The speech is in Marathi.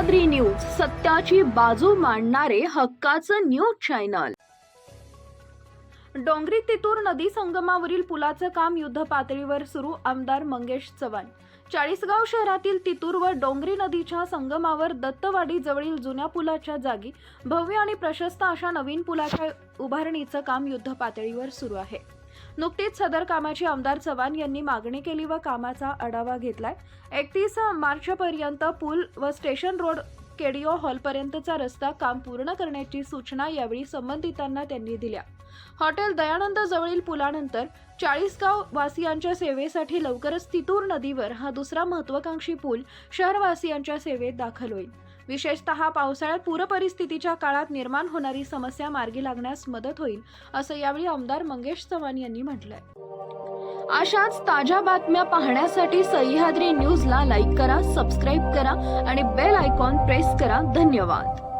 न्यूज सत्याची बाजू मांडणारे हक्काचं न्यूज चॅनल. डोंगरी तितूर नदी संगमावरील पुलाचं काम युद्ध पातळीवर सुरू आमदार मंगेश चव्हाण. चाळीसगाव शहरातील तितूर व डोंगरी नदीच्या संगमावर दत्तवाडी जवळील जुन्या पुलाच्या जागी भव्य आणि प्रशस्त अशा नवीन पुलाच्या उभारणीचं काम युद्ध पातळीवर सुरू आहे. नुकतीच सदर कामाची आमदार चव्हाण यांनी मागणी केली व कामाचा आढावा घेतलाय. एकतीस मार्चपर्यंत पूल व स्टेशन रोड केडिओ हॉलपर्यंतचा रस्ता काम पूर्ण करण्याची सूचना यावेळी संबंधितांना त्यांनी दिल्या. हॉटेल दयानंद जवळील पुलानंतर चाळीसगाव वासियांच्या सेवेसाठी लवकरच तितूर नदीवर हा दुसरा महत्वाकांक्षी पूल शहरवासियांच्या सेवेत दाखल होईल. विशेषतः पावसाळ्यात पूरपरिस्थितीच्या काळात निर्माण होणारी समस्या मार्गी लागण्यास मदत होईल असं यावेळी आमदार मंगेश चव्हाण यांनी म्हटलंय. अशाच ताज्या बातम्या पाहण्यासाठी सह्याद्री न्यूजला लाईक करा सबस्क्राईब करा आणि बेल आयकॉन प्रेस करा. धन्यवाद.